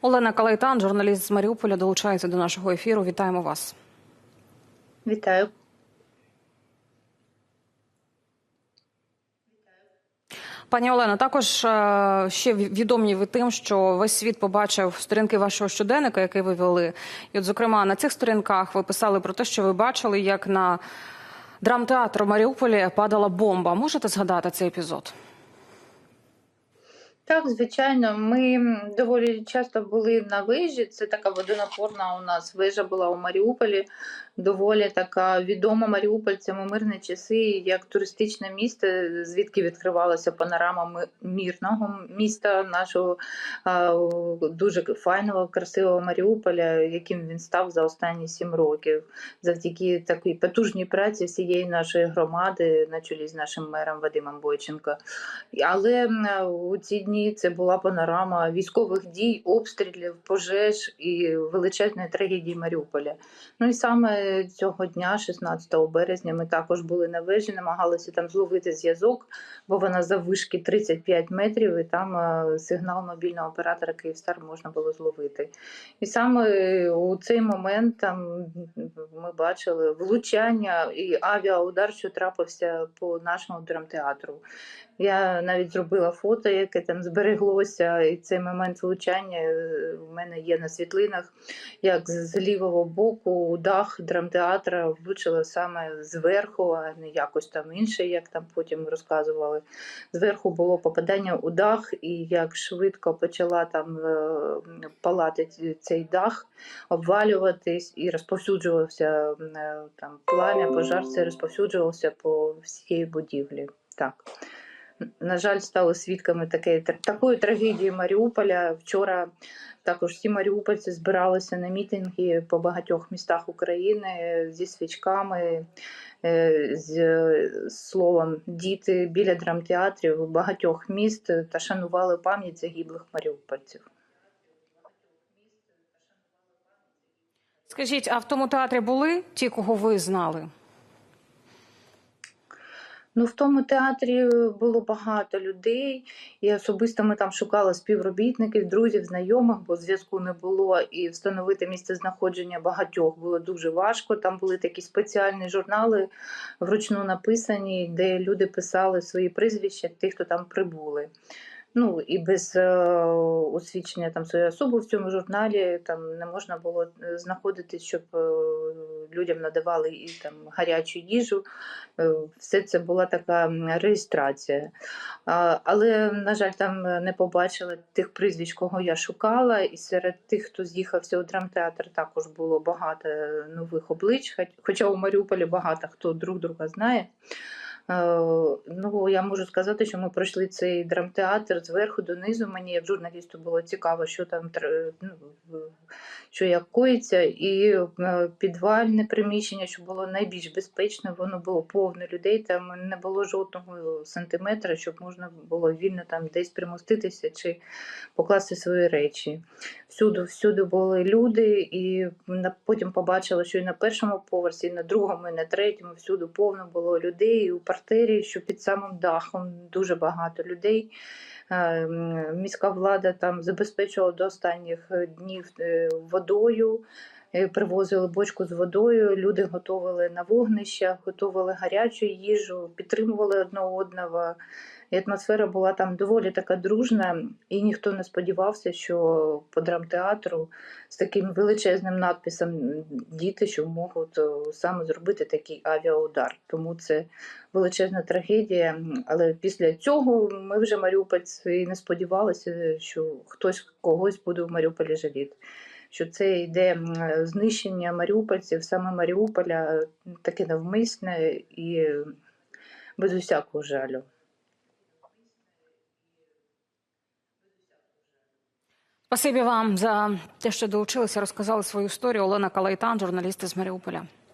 Олена Калайтан, журналіст з Маріуполя, долучається до нашого ефіру. Вітаємо вас. Вітаю. Пані Олено, також е, ще відомі ви тим, що весь світ побачив сторінки вашого щоденника, який ви вели. І, от, зокрема, на цих сторінках ви писали про те, що ви бачили, як на драмтеатр у Маріуполі падала бомба. Можете згадати цей епізод? Так, звичайно, ми доволі часто були на вежі. Це така водонапорна у нас вежа була у Маріуполі. Доволі така відома маріупольцям у мирні часи, як туристичне місто, звідки відкривалася панорама ми- мирного міста, нашого дуже файного, красивого Маріуполя, яким він став за останні сім років, завдяки такій потужній праці всієї нашої громади, на чолі з нашим мером Вадимом Бойченко. Але у ці дні це була панорама військових дій, обстрілів, пожеж і величезної трагедії Маріуполя. Ну і саме цього дня, 16 березня, ми також були на вежі, намагалися там зловити зв'язок, бо вона заввишки 35 метрів, і там е, сигнал мобільного оператора Київстар можна було зловити. І саме у цей момент там ми бачили влучання і авіаудар, що трапився по нашому драмтеатру. Я навіть зробила фото, яке там збереглося, і цей момент влучання е, в мене є на світлинах, як з лівого боку дах драмтеатра влучило саме зверху, а не якось там інше, як там потім розказували. Зверху було попадання у дах, і як швидко почала там е, палати цей дах, обвалюватись і розповсюджувався е, там плам'я, пожар, це розповсюджувався по всій будівлі. Так. На жаль, стали свідками такої, такої трагедії Маріуполя. Вчора також всі маріупольці збиралися на мітинги по багатьох містах України зі свічками, е, з словом діти біля драмтеатрів багатьох міст та шанували пам'ять загиблих маріупольців. Скажіть, а в тому театрі були ті, кого ви знали? Ну, в тому театрі було багато людей, і особисто ми там шукали співробітників, друзів, знайомих, бо зв'язку не було, і встановити місце знаходження багатьох було дуже важко. Там були такі спеціальні журнали, вручну написані, де люди писали свої прізвища, тих, хто там прибули. Ну і без е, освідчення там своєї особи в цьому журналі там не можна було е, знаходити, щоб е, людям надавали і там гарячу їжу. Е, Все це була така реєстрація. Але, на жаль, там не побачила тих прізвищ, кого я шукала, і серед тих, хто з'їхався у драмтеатр, також було багато нових облич, хоча у Маріуполі багато хто друг друга знає. Е, Ну, я можу сказати, що ми пройшли цей драмтеатр зверху донизу. Мені як журналісту було цікаво, що там ну, що як коїться, і е, підвальне приміщення, що було найбільш безпечно, воно було повне людей. Там не було жодного сантиметра, щоб можна було вільно там десь примоститися чи покласти свої речі. Всюди, всюди були люди, і потім побачила, що і на першому поверсі, і на другому, і на третьому всюди повно було людей. І у партері, що під самим дахом дуже багато людей. Е, Міська влада там забезпечувала до останніх днів е, водою. Е, Привозили бочку з водою, люди готували на вогнищах, готували гарячу їжу, підтримували одне одного. І атмосфера була там доволі така дружна, і ніхто не сподівався, що по драмтеатру з таким величезним надписом діти, що можуть е, саме зробити такий авіаудар. Тому це величезна трагедія. Але після цього ми вже маріупольці не сподівалися, що хтось когось буде в Маріуполі жаліти. Що це йде знищення маріупольців, саме Маріуполя, таке навмисне і без усякого жалю. Спасибі вам за те, що долучилися, розказали свою історію. Олена Калайтан, журналіст з Маріуполя.